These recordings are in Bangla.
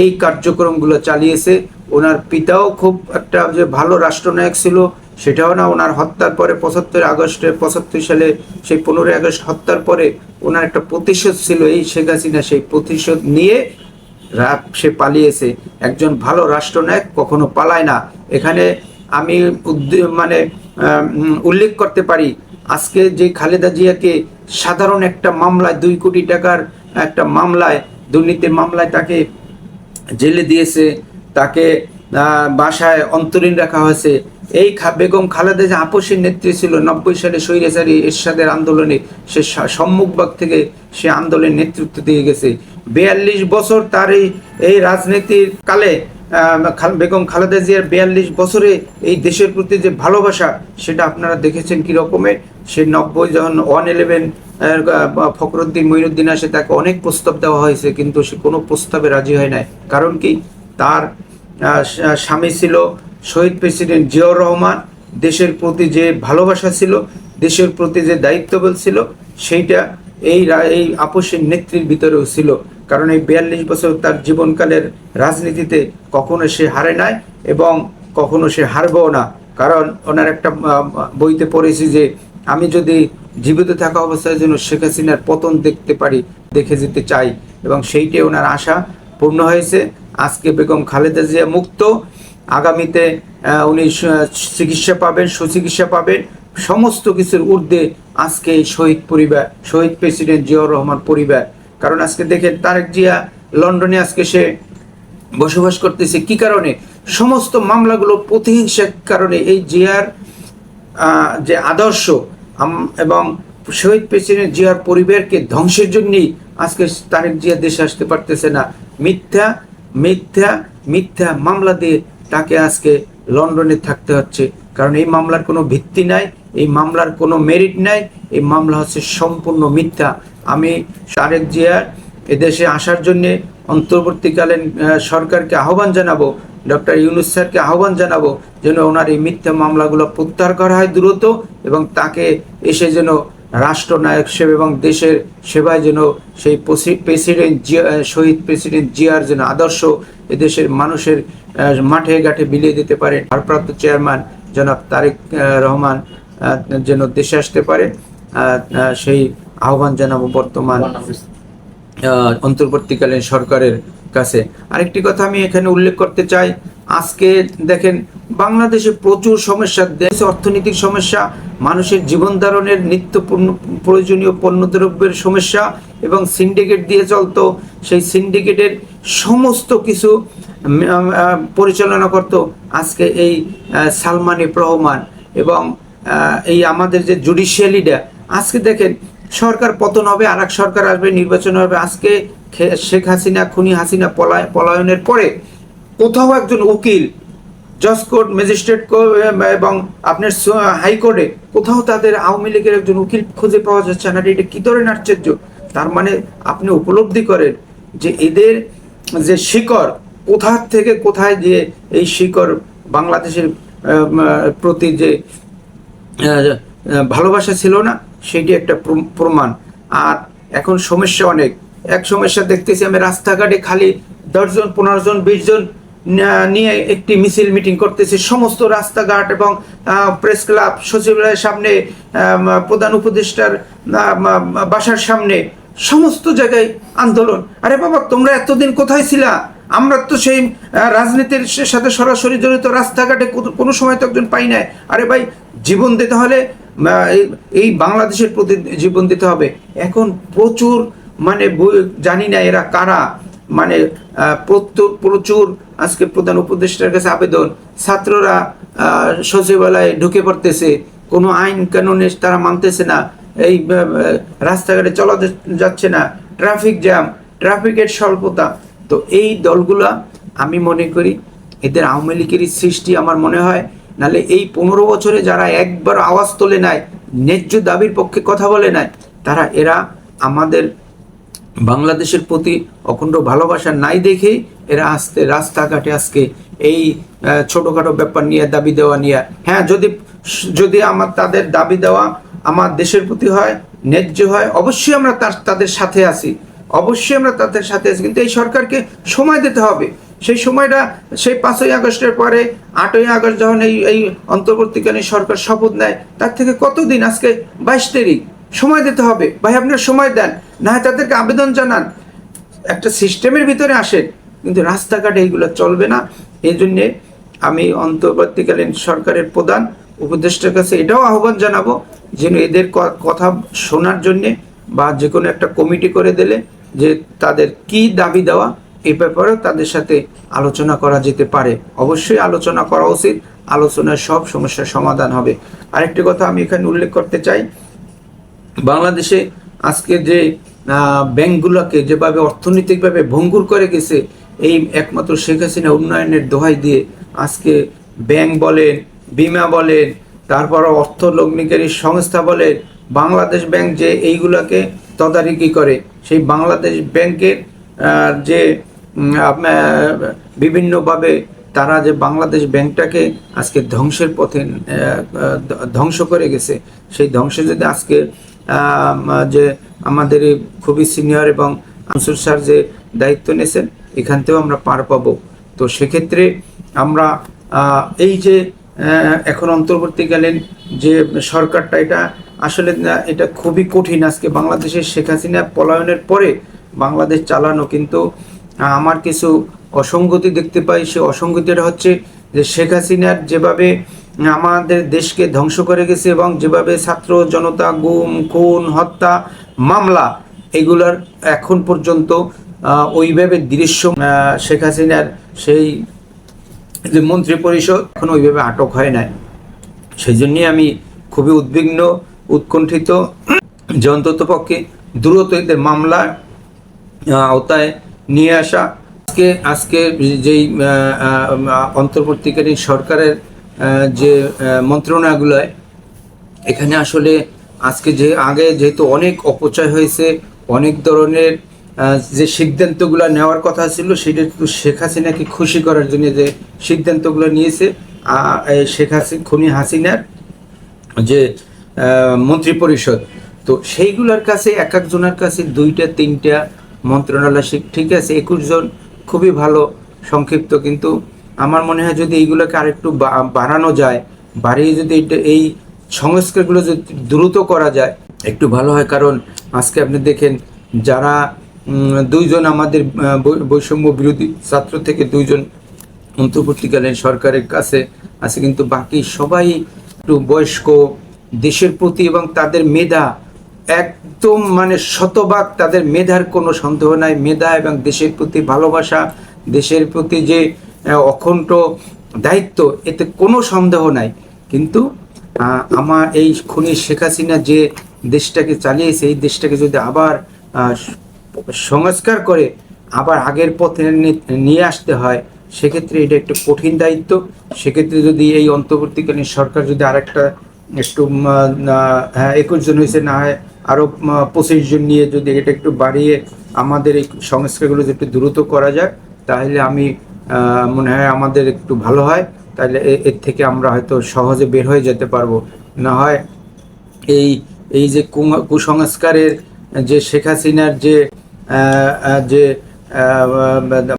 এই কার্যক্রমগুলো চালিয়েছে। ওনার পিতাও খুব একটা যে ভালো রাষ্ট্রনায়ক ছিল, সেটাও না ওনার হত্যার পরে পঁচাত্তর আগস্টে পঁচাত্তর সালে সেই পনেরোই আগস্ট হত্যার পরে ওনার একটা প্রতিশোধ ছিল এই শেখ হাসিনা সেই প্রতিশোধ নিয়ে সে পালিয়েছে। একজন ভালো রাষ্ট্রনায়ক কখনো পালায় না। এখানে আমি মানে উল্লেখ করতে পারি, আজকে যে খালেদা জিয়াকে সাধারণ একটা মামলায় দুই কোটি টাকার একটা মামলায়, দুর্নীতির মামলায় তাকে জেলে দিয়েছে, তাকে বাসায় অন্তরীণ রাখা হয়েছে। এই বেগম খালেদা যে আপসের নেত্রী ছিল, নব্বই সালে স্বৈরাচারী এরশাদের আন্দোলনে সে সম্মুখভাগ থেকে সে আন্দোলনের নেতৃত্ব দিয়ে গেছে। বিয়াল্লিশ বছর তার এই রাজনীতির কালে বেগম খালেদা জিয়ার বিয়াল্লিশ বছরে এই দেশের প্রতি যে ভালোবাসা, সেটা আপনারা দেখেছেন কি রকমের সে নব্বই যখন ওয়ান ইলেভেন ফখরুদ্দিন মঈনুদ্দিন আসে, তাকে অনেক প্রস্তাব দেওয়া হয়েছে, কিন্তু সে কোনো প্রস্তাবে রাজি হয় নাই। কারণ কি? তার স্বামী ছিল শহীদ প্রেসিডেন্ট জিয়াউর রহমান। দেশের প্রতি যে ভালোবাসা ছিল, দেশের প্রতি যে দায়িত্ববোধ ছিল, সেইটা এই এই আপসের নেত্রীর ভিতরেও ছিল। কারণ এই বিয়াল্লিশ বছর তার জীবনকালের রাজনীতিতে কখনো সে হারে নাই এবং কখনো সে হারবেও না। কারণ ওনার একটা বইতে পড়েছি যে, আমি যদি জীবিত থাকা অবস্থায় যেন শেখ হাসিনার পতন দেখতে পারি, দেখে যেতে চাই। এবং সেইটাই ওনার আশা পূর্ণ হয়েছে। আজকে বেগম খালেদা জিয়া মুক্ত। আগামীতে উনি চিকিৎসা পাবেন, সুচিকিৎসা পাবেন। সমস্ত কিছুর ঊর্ধ্বে আজকে এই শহীদ পরিবার, শহীদ প্রেসিডেন্ট জিয়াউর রহমান পরিবার কারণ আজকে দেখেন তারেক জিয়া লন্ডনে আজকে সে বসবাস করতেছে। কি কারণে? সমস্ত মামলাগুলো প্রতিহিংসার কারণে এই জিয়ার যে আদর্শ এবং শহীদ প্রেসিডেন্ট জিয়ার পরিবারকে ধ্বংসের জন্যই আজকে তারেক জিয়া দেশে আসতে পারতেছে না। মিথ্যা মিথ্যা মিথ্যা মামলা দিয়ে তাকে আজকে লন্ডনে থাকতে হচ্ছে। কারণ এই মামলার কোনো ভিত্তি নাই। এই মামলার কোনো মেরিট নাই। এই মামলা হচ্ছে সম্পূর্ণ মিথ্যা। আমি তারেক জিয়ার এদেশে আসার জন্যে অন্তর্বর্তীকালীন সরকারকে আহ্বান জানাব, ডক্টর ইউনুস স্যারকে আহ্বান জানাব যেন ওনার এই মিথ্যা মামলাগুলো প্রত্যাহার করা হয় দ্রুত এবং তাকে এসে যেন রাষ্ট্রনায়ক সেবা এবং দেশের সেবায় যেন সেই প্রেসিডেন্ট জিয়া শহীদ প্রেসিডেন্ট জিয়ার যেন আদর্শ এদেশের মানুষের মাঠে ঘাটে বিলিয়ে দিতে পারে ভারপ্রাপ্ত চেয়ারম্যান জনাব তারেক রহমান যেন দেশে আসতে পারে সেই আহ্বান জানাব বর্তমান অন্তর্বর্তীকালীন সরকারের কাছে। আরেকটি কথা আমি এখানে উল্লেখ করতে চাই আজকে দেখেন বাংলাদেশে প্রচুর সমস্যা দেশে অর্থনৈতিক সমস্যা মানুষের জীবন ধারণের নিত্য পণ্য- প্রয়োজনীয় পণ্যদ্রব্যের সমস্যা এবং সিন্ডিকেট দিয়ে চলতো সেই সিন্ডিকেটের সমস্ত কিছু পরিচালনা করত আজকে এই সালমান রহমান এবং এই আমাদের যে জুডিশিয়ালিটা আজকে দেখেন, সরকার পতন হবে আর সরকার আসবে, নির্বাচন হবে। আজকে শেখ হাসিনা, খুনি হাসিনা পলায় পলায়নের পরে কোথাও একজন উকিল, জজ কোর্ট ম্যাজিস্ট্রেট এবং আপনার হাইকোর্টে কোথাও তাদের আওয়ামী লীগের একজন উকিল খুঁজে পাওয়া যাচ্ছে না। এটা কি ধরনের আশ্চর্য? তার মানে আপনি উপলব্ধি করেন যে এদের যে শিকড়, কোথার থেকে কোথায় যে এই শিকড় বাংলাদেশের প্রতি যে ভালোবাসা ছিল না, সেটি একটা প্র- প্রমাণ। আর এখন সমস্যা অনেক। এক সমস্যা দেখতেছি, আমি রাস্তাঘাটে খালি দশজন পনেরো জন, বিশ জন নিয়ে একটি মিছিল মিটিং করতেছে। সমস্ত রাস্তাঘাট এবং প্রেস ক্লাব সচিবালয়ের সামনে প্রধান উপদেষ্টার বাসার সামনে, সমস্ত জায়গায় আন্দোলন। আরে বাবা, তোমরা এতদিন কোথায় ছিলা? আমরা তো সেই রাজনীতির সাথে সরাসরি জড়িত, রাস্তাঘাটে কোনো- সময় তো একজন পাই নাই। আরে ভাই, জীবন দিতে হলে এই- বাংলাদেশের প্রতি জীবন দিতে হবে। এখন প্রচুর মানে জানি না এরা কারা মানে প্রচুর আজকে প্রধান উপদেষ্টার কাছে আবেদন। ছাত্ররা সচিবালয়ে ঢুকে পড়তেছে। কোনো আইন কানুনে তারা মানতেছে না। এই রাস্তাঘাটে চলা যাচ্ছে না। ট্রাফিক জ্যাম, ট্রাফিকের স্বল্পতা। তো এই দলগুলা আমি মনে করি এদের আওয়ামী লীগেরই সৃষ্টি আমার মনে হয়। নালে এই পনেরো বছরে যারা একবার আওয়াজ তোলে নাই, ন্যায্য দাবির পক্ষে কথা বলে নাই, তারা এরা আমাদের বাংলাদেশের প্রতি অখণ্ড ভালোবাসা নাই দেখে এরা আসতে রাস্তাঘাটে আজকে এই ছোটোখাটো ব্যাপার নিয়ে, দাবি দেওয়া নিয়ে। হ্যাঁ যদি যদি আমার তাদের দাবি দেওয়া আমার দেশের প্রতি হয়, ন্যায্য হয়, অবশ্যই আমরা তার, তাদের সাথে আছি। অবশ্যই আমরা তাদের সাথে আছি, কিন্তু এই সরকারকে সময় দিতে হবে। সেই সময়টা, সেই পাঁচই আগস্টের পরে, আটই আগস্ট যখন এই এই অন্তর্বর্তীকালীন সরকার শপথ নেয়, তার থেকে কতদিন? আজকে বাইশ তারিখ। সময় দিতে হবে। ভাই আপনার সময় দেন। না হয় তাদেরকে আবেদন জানান। একটা সিস্টেমের ভিতরে আসেন, কিন্তু রাস্তাঘাটে এইগুলো চলবে না। এই জন্যে আমি অন্তর্বর্তীকালীন সরকারের প্রধান উপদেষ্টার কাছে এটাও আহ্বান জানাব, যেন এদের কথা শোনার জন্যে বা যে কোনো একটা কমিটি করে দিলে যে তাদের কি দাবি দেওয়া, এই ব্যাপারেও তাদের সাথে আলোচনা করা যেতে পারে। অবশ্যই আলোচনা করা উচিত। আলোচনায় সব সমস্যার সমাধান হবে। আরেকটি কথা আমি এখানে উল্লেখ করতে চাই। বাংলাদেশে আজকে যে ব্যাংকগুলোকে যেভাবে অর্থনৈতিকভাবে ভঙ্গুর করে গেছে, এই একমাত্র শেখ হাসিনা উন্নয়নের দোহাই দিয়ে আজকে ব্যাংক বলেন, বিমা বলেন তারপর অর্থ লগ্নিকারী সংস্থা বলেন, বাংলাদেশ ব্যাংক যে এইগুলোকে তদারকি করে। সেই বাংলাদেশ ব্যাংকের যে বিভিন্নভাবে তারা যে বাংলাদেশ ব্যাংকটাকে আজকে ধ্বংসের পথে ধ্বংস করে গেছে, সেই ধ্বংসে যদি আজকে যে আমাদের খুবই সিনিয়র এবং আনসুর স্যার যে দায়িত্ব নিয়েছেন, এখান থেকেও আমরা পার পাবো। তো সেক্ষেত্রে আমরা এই যে এখন অন্তর্বর্তীকালীন যে সরকারটা, এটা আসলে এটা খুবই কঠিন। আজকে বাংলাদেশের শেখ হাসিনা পলায়নের পরে বাংলাদেশ চালানো, কিন্তু আমার কিছু অসঙ্গতি দেখতে পাই। সে অসঙ্গতিটা হচ্ছে যে শেখ হাসিনার যেভাবে আমাদের দেশকে ধ্বংস করে গেছে এবং যেভাবে ছাত্র জনতা গুম, খুন, হত্যা, মামলা, এগুলার এখন পর্যন্ত ওইভাবে দৃশ্য শেখ হাসিনার সেই যে মন্ত্রী পরিষদ এখন ওইভাবে আটক হয় নাই। সেই জন্যই আমি খুবই উদ্বিগ্ন। উৎকণ্ঠিত। যে অন্তত পক্ষে দ্রুত এদের মামলা আওতায় নিয়ে আসা। আজকে আজকে যেই অন্তর্বর্তীকালীন সরকারের যে আহ, এখানে আসলে আজকে যে আগে যেহেতু অনেক অপচয় হয়েছে অনেক ধরনের যে সিদ্ধান্তগুলো নেওয়ার কথা ছিল সেটা কিন্তু শেখ হাসিনাকে খুশি করার জন্য যে সিদ্ধান্তগুলো নিয়েছে শেখ হাসিনা খুনি হাসিনার যে আহ, মন্ত্রী পরিষদ তো সেইগুলোর কাছে এক একজনের কাছে দুইটা তিনটা মন্ত্রণালয় ঠিক আছে একুশ জন খুবই ভালো সংক্ষিপ্ত কিন্তু আমার মনে হয় যদি এইগুলোকে আরেকটু বাড়ানো যায় বাড়িয়ে যদি এটা এই সংস্কারগুলো যদি দ্রুত করা যায় একটু ভালো হয়। কারণ আজকে আপনি দেখেন যারা দুইজন আমাদের বৈষম্য বিরোধী ছাত্র থেকে দুইজন অন্তর্বর্তীকালীন সরকারের কাছে আছে কিন্তু বাকি সবাই একটু বয়স্ক দেশের প্রতি এবং তাদের মেধা একদম মানে শতভাগ তাদের মেধার কোনো সন্দেহ নাই। মেধা এবং দেশের প্রতি ভালোবাসা, দেশের প্রতি যে অখণ্ড দায়িত্ব, এতে কোনো সন্দেহ নাই। কিন্তু আমার এই খুনি শেখ হাসিনা যে দেশটাকে চালিয়েছে, এই দেশটাকে যদি আবার সংস্কার করে, আবার আগের পথে নিয়ে আসতে হয়, সেক্ষেত্রে এটা একটা কঠিন দায়িত্ব। সেক্ষেত্রে যদি এই অন্তর্বর্তীকালীন সরকার যদি আরেকটা একটু হ্যাঁ একুশ জন হয়েছে না হয় আরও পঁচিশ জন নিয়ে যদি এটা একটু বাড়িয়ে আমাদের এই সংস্কারগুলো যদি একটু দ্রুত করা যায় তাহলে আমি মনে হয় আমাদের একটু ভালো হয়। তাহলে এর থেকে আমরা হয়তো সহজে বের হয়ে যেতে পারব। না হয় এই এই যে কুসংস্কারের যে শেখ হাসিনার যে যে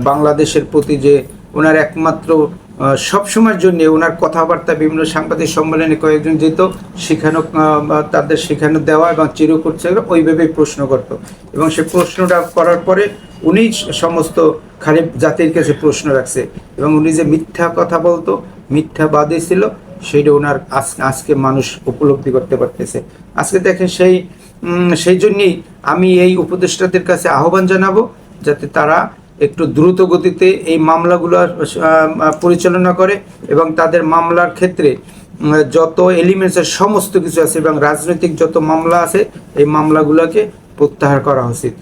বাংলাদেশের প্রতি যে ওনার একমাত্র সবসময়ের জন্য ওনার কথাবার্তা বিভিন্ন সাংবাদিক সম্মেলনে কয়েকজন যেত শেখানো তাদের শেখানো দেওয়া এবং চিরু করছে ওইভাবেই প্রশ্ন করতো। এবং সে প্রশ্নটা করার পরে উনি সমস্ত খালি জাতির কাছে প্রশ্ন রাখছে। এবং উনি যে মিথ্যা কথা বলতো, মিথ্যাবাদী ছিল সেটা ওনার আজ- আজকে মানুষ উপলব্ধি করতে পারতেছে। আজকে দেখেন সেই সেই জন্যই আমি এই উপদেষ্টাদের কাছে আহ্বান জানাব, যাতে তারা একটু দ্রুত গতিতে এই মামলাগুলো পরিচালনা করে এবং তাদের মামলার ক্ষেত্রে যত এলিমেন্টসের সমস্ত কিছু আছে এবং রাজনৈতিক যত মামলা আছে, এই মামলাগুলোকে প্রত্যাহার করা উচিত।